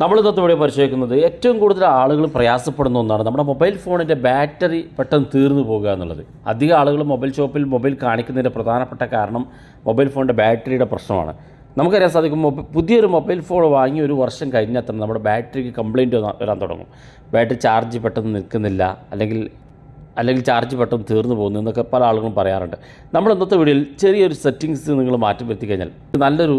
നമ്മൾ ഇന്നത്തെ ഇവിടെ പരിശോധിക്കുന്നത് ഏറ്റവും കൂടുതൽ ആളുകൾ പ്രയാസപ്പെടുന്ന ഒന്നാണ്. നമ്മുടെ മൊബൈൽ ഫോണിന്റെ ബാറ്ററി പെട്ടെന്ന് തീർന്നു പോകുക എന്നുള്ളത്. അധികം ആളുകൾ മൊബൈൽ ഷോപ്പിൽ മൊബൈൽ കാണിക്കുന്നതിന്റെ പ്രധാനപ്പെട്ട കാരണം മൊബൈൽ ഫോണിന്റെ ബാറ്ററിയുടെ പ്രശ്നമാണ്. നമുക്കറിയാൻ സാധിക്കും പുതിയൊരു മൊബൈൽ ഫോൺ വാങ്ങി ഒരു വർഷം കഴിഞ്ഞാൽ തന്നെ നമ്മുടെ ബാറ്ററിക്ക് കംപ്ലയിന്റ് വരാൻ തുടങ്ങും. ബാറ്ററി ചാർജ് പെട്ടെന്ന് നിൽക്കുന്നില്ല. അല്ലെങ്കിൽ അല്ലെങ്കിൽ ചാർജ് പെട്ടെന്ന് തീർന്നു പോകുന്നു എന്നൊക്കെ പല ആളുകളും പറയാറുണ്ട്. നമ്മൾ ഇന്നത്തെ വീഡിയോയിൽ ചെറിയൊരു സെറ്റിങ്സ് നിങ്ങൾ മാറ്റം വരുത്തി കഴിഞ്ഞാൽ നല്ലൊരു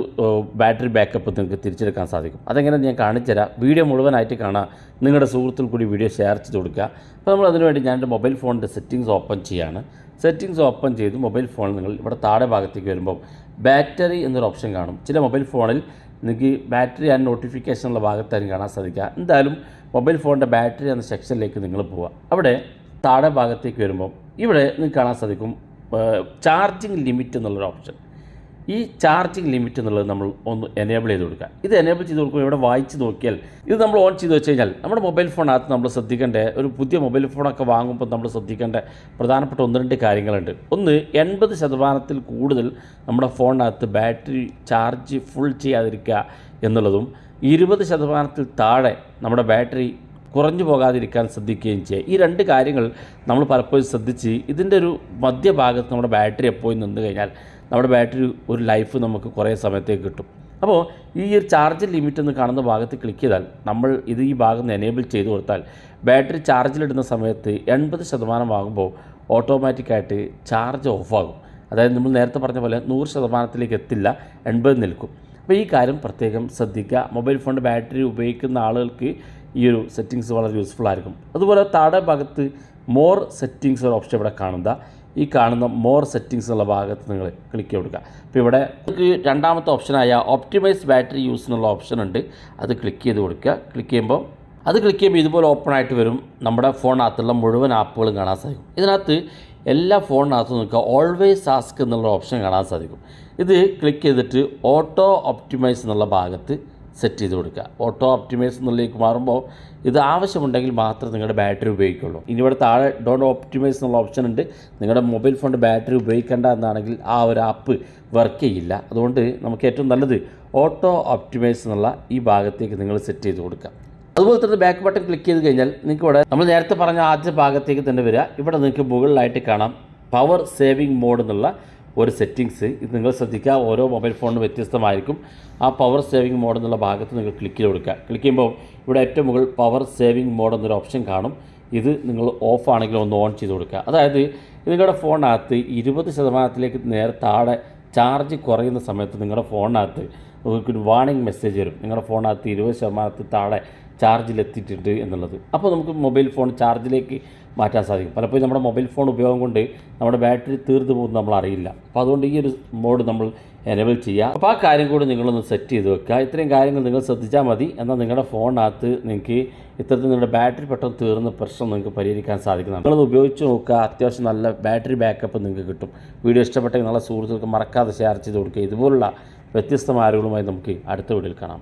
ബാറ്ററി ബാക്കപ്പ് നിങ്ങൾക്ക് തിരിച്ചെടുക്കാൻ സാധിക്കും. അതെങ്ങനെ ഞാൻ കാണിച്ചുതരാം വീഡിയോ മുഴുവനായിട്ട് കാണാം നിങ്ങളുടെ സുഹൃത്തിൽ കൂടി വീഡിയോ ഷെയർ ചെയ്ത് കൊടുക്കുക. അപ്പോൾ നമ്മൾ അതിനുവേണ്ടി ഞാൻ എന്റെ മൊബൈൽ ഫോണിന്റെ സെറ്റിങ്സ് ഓപ്പൺ ചെയ്യാണ്. സെറ്റിങ്സ് ഓപ്പൺ ചെയ്ത് മൊബൈൽ ഫോൺ നിങ്ങൾ ഇവിടെ താഴെ ഭാഗത്തേക്ക് വരുമ്പോൾ ബാറ്ററി എന്നൊരു ഓപ്ഷൻ കാണും. ചില മൊബൈൽ ഫോണിൽ നിങ്ങൾക്ക് ബാറ്ററി ആൻഡ് നോട്ടിഫിക്കേഷൻ ഉള്ള ഭാഗത്തായിരിക്കും കാണാൻ സാധിക്കുക. എന്തായാലും മൊബൈൽ ഫോണിന്റെ ബാറ്ററി എന്ന സെക്ഷനിലേക്ക് നിങ്ങൾ പോവുക. അവിടെ താഴെ ഭാഗത്തേക്ക് വരുമ്പോൾ ഇവിടെ നിങ്ങൾക്ക് കാണാൻ സാധിക്കും ചാർജിങ് ലിമിറ്റ് എന്നുള്ളൊരു ഓപ്ഷൻ ഈ ചാർജിങ് ലിമിറ്റ് എന്നുള്ളത് നമ്മൾ ഒന്ന് എനേബിൾ ചെയ്ത് കൊടുക്കുക. ഇത് എനേബിൾ ചെയ്ത് കൊടുക്കുമ്പോൾ ഇവിടെ വായിച്ച് നോക്കിയാൽ ഇത് നമ്മൾ ഓൺ ചെയ്ത് വെച്ച് കഴിഞ്ഞാൽ നമ്മുടെ മൊബൈൽ ഫോണകത്ത് നമ്മൾ ശ്രദ്ധിക്കേണ്ട ഒരു പുതിയ മൊബൈൽ ഫോണൊക്കെ വാങ്ങുമ്പോൾ നമ്മൾ ശ്രദ്ധിക്കേണ്ട പ്രധാനപ്പെട്ട ഒന്ന് രണ്ട് കാര്യങ്ങളുണ്ട്. ഒന്ന് എൺപത് ശതമാനത്തിൽ കൂടുതൽ നമ്മുടെ ഫോണിനകത്ത് ബാറ്ററി ചാർജ് ഫുൾ ചെയ്യാതിരിക്കുക എന്നുള്ളതും ഇരുപത് ശതമാനത്തിൽ താഴെ നമ്മുടെ ബാറ്ററി കുറഞ്ഞു പോകാതിരിക്കാൻ ശ്രദ്ധിക്കുകയും ചെയ്യുക ഈ രണ്ട് കാര്യങ്ങൾ നമ്മൾ പലപ്പോഴും ശ്രദ്ധിച്ച് ഇതിന്റെ ഒരു മധ്യഭാഗത്ത് നമ്മുടെ ബാറ്ററി എപ്പോഴും നിന്ന് കഴിഞ്ഞാൽ നമ്മുടെ ബാറ്ററി ഒരു ലൈഫ് നമുക്ക് കുറേ സമയത്തേക്ക് കിട്ടും. അപ്പോൾ ഈ ഒരു ചാർജ് ലിമിറ്റ് എന്ന് കാണുന്ന ഭാഗത്ത് ക്ലിക്ക് ചെയ്താൽ നമ്മൾ ഇത് ഈ ഭാഗം എനേബിൾ ചെയ്ത് കൊടുത്താൽ ബാറ്ററി ചാർജിലിടുന്ന സമയത്ത് എൺപത് ശതമാനമാകുമ്പോൾ ഓട്ടോമാറ്റിക്കായിട്ട് ചാർജ് ഓഫാകും അതായത് നമ്മൾ നേരത്തെ പറഞ്ഞ പോലെ നൂറ് ശതമാനത്തിലേക്ക് എത്തില്ല എൺപത് നിൽക്കും. അപ്പോൾ ഈ കാര്യം പ്രത്യേകം ശ്രദ്ധിക്കുക. മൊബൈൽ ഫോണിന്റെ ബാറ്ററി ഉപയോഗിക്കുന്ന ആളുകൾക്ക് ഈ ഒരു സെറ്റിങ്സ് വളരെ യൂസ്ഫുൾ ആയിരിക്കും. അതുപോലെ താഴെ ഭാഗത്ത് മോർ സെറ്റിങ്സ് ഒരു ഓപ്ഷൻ ഇവിടെ കാണുന്ന ഈ കാണുന്ന മോർ സെറ്റിങ്സ് എന്നുള്ള ഭാഗത്ത് നിങ്ങൾ ക്ലിക്ക് കൊടുക്കുക. അപ്പോൾ ഇവിടെ രണ്ടാമത്തെ ഓപ്ഷനായ ഓപ്റ്റിമൈസ് ബാറ്ററി യൂസ് എന്നുള്ള ഓപ്ഷൻ ഉണ്ട്. അത് ക്ലിക്ക് ചെയ്ത് കൊടുക്കുക. ക്ലിക്ക് ചെയ്യുമ്പോൾ അത് ക്ലിക്ക് ചെയ്യുമ്പോൾ ഇതുപോലെ ഓപ്പൺ ആയിട്ട് വരും. നമ്മുടെ ഫോണിനകത്തുള്ള മുഴുവൻ ആപ്പുകളും കാണാൻ സാധിക്കും. ഇതിനകത്ത് എല്ലാ ഫോണിനകത്തും നിങ്ങൾക്ക് ഓൾവേസ് ആസ്ക് എന്നുള്ള ഓപ്ഷൻ കാണാൻ സാധിക്കും. ഇത് ക്ലിക്ക് ചെയ്തിട്ട് ഓട്ടോ ഒപ്റ്റിമൈസ് എന്നുള്ള ഭാഗത്ത് സെറ്റ് ചെയ്ത് കൊടുക്കുക. ഓട്ടോ ഓപ്റ്റിമൈസ് എന്നുള്ളിലേക്ക് മാറുമ്പോൾ ഇത് ആവശ്യമുണ്ടെങ്കിൽ മാത്രം നിങ്ങളുടെ ബാറ്ററി ഉപയോഗിക്കുള്ളൂ. ഇനി ഇവിടെ താഴെ ഡോണ്ട് ഓപ്റ്റിമൈസ് എന്നുള്ള ഓപ്ഷൻ ഉണ്ട്. നിങ്ങളുടെ മൊബൈൽ ഫോൺ ബാറ്ററി ഉപയോഗിക്കേണ്ട എന്നാണെങ്കിൽ ആ ഒരു ആപ്പ് വർക്ക് ചെയ്യില്ല. അതുകൊണ്ട് നമുക്ക് ഏറ്റവും നല്ലത് ഓട്ടോ ഓപ്റ്റിമൈസ് എന്നുള്ള ഈ ഭാഗത്തേക്ക് നിങ്ങൾ സെറ്റ് ചെയ്ത് കൊടുക്കുക. അതുപോലെ തന്നെ ബാക്ക് ബട്ടൺ ക്ലിക്ക് ചെയ്ത് കഴിഞ്ഞാൽ നിങ്ങൾക്ക് ഇവിടെ നമ്മൾ നേരത്തെ പറഞ്ഞ ആദ്യ ഭാഗത്തേക്ക് തന്നെ വരിക. ഇവിടെ നിങ്ങൾക്ക് മുകളിലായിട്ട് കാണാം പവർ സേവിങ് മോഡ് എന്നുള്ള ഒരു സെറ്റിങ്സ് ഇത് നിങ്ങൾ ശ്രദ്ധിക്കുക ഓരോ മൊബൈൽ ഫോണിനും വ്യത്യസ്തമായിരിക്കും. ആ പവർ സേവിങ് മോഡ് എന്നുള്ള ഭാഗത്ത് നിങ്ങൾ ക്ലിക്ക് ചെയ്ത് കൊടുക്കുക. ക്ലിക്ക് ചെയ്യുമ്പോൾ ഇവിടെ ഏറ്റവും മുകളിൽ പവർ സേവിങ് മോഡ് എന്നൊരു ഓപ്ഷൻ കാണും. ഇത് നിങ്ങൾ ഓഫ് ആണെങ്കിൽ ഒന്ന് ഓൺ ചെയ്ത് കൊടുക്കുക. അതായത് നിങ്ങളുടെ ഫോണിനകത്ത് ഇരുപത് ശതമാനത്തിലേക്ക് നേരെ താഴെ ചാർജ് കുറയുന്ന സമയത്ത് നിങ്ങളുടെ ഫോണിനകത്ത് ഒരു വാണിംഗ് മെസ്സേജ് വരും നിങ്ങളുടെ ഫോണകത്ത് ഇരുപത് ശതമാനത്തിൽ താഴെ ചാർജിലെത്തിയിട്ടുണ്ട് എന്നുള്ളത്. അപ്പോൾ നമുക്ക് മൊബൈൽ ഫോൺ ചാർജിലേക്ക് മാറ്റാൻ സാധിക്കും. പലപ്പോഴും നമ്മുടെ മൊബൈൽ ഫോൺ ഉപയോഗം കൊണ്ട് നമ്മുടെ ബാറ്ററി തീർന്നു പോകുന്നത് നമ്മൾ അറിയില്ല. അപ്പോൾ അതുകൊണ്ട് ഈ ഒരു മോഡ് നമ്മൾ എനേബിൾ ചെയ്യുക. അപ്പോൾ ആ കാര്യം കൂടി നിങ്ങളൊന്ന് സെറ്റ് ചെയ്ത് വെക്കുക. ഇത്രയും കാര്യങ്ങൾ നിങ്ങൾ ശ്രദ്ധിച്ചാൽ മതി. എന്നാൽ നിങ്ങളുടെ ഫോണിനകത്ത് നിങ്ങൾക്ക് ഇത്തരത്തിൽ നിങ്ങളുടെ ബാറ്ററി പെട്ടെന്ന് തീർന്ന പ്രശ്നം നിങ്ങൾക്ക് പരിഹരിക്കാൻ സാധിക്കുന്നതാണ് നിങ്ങളത് ഉപയോഗിച്ച് നോക്കുക. അത്യാവശ്യം നല്ല ബാറ്ററി ബാക്കപ്പ് നിങ്ങൾക്ക് കിട്ടും. വീഡിയോ ഇഷ്ടപ്പെട്ടെങ്കിൽ നിങ്ങളുടെ സുഹൃത്തുക്കൾക്ക് മറക്കാതെ ഷെയർ ചെയ്ത് കൊടുക്കുക. ഇതുപോലുള്ള വ്യത്യസ്തമായ അറിവുകളുമായി നമുക്ക് അടുത്ത വീഡിയോയിൽ കാണാം.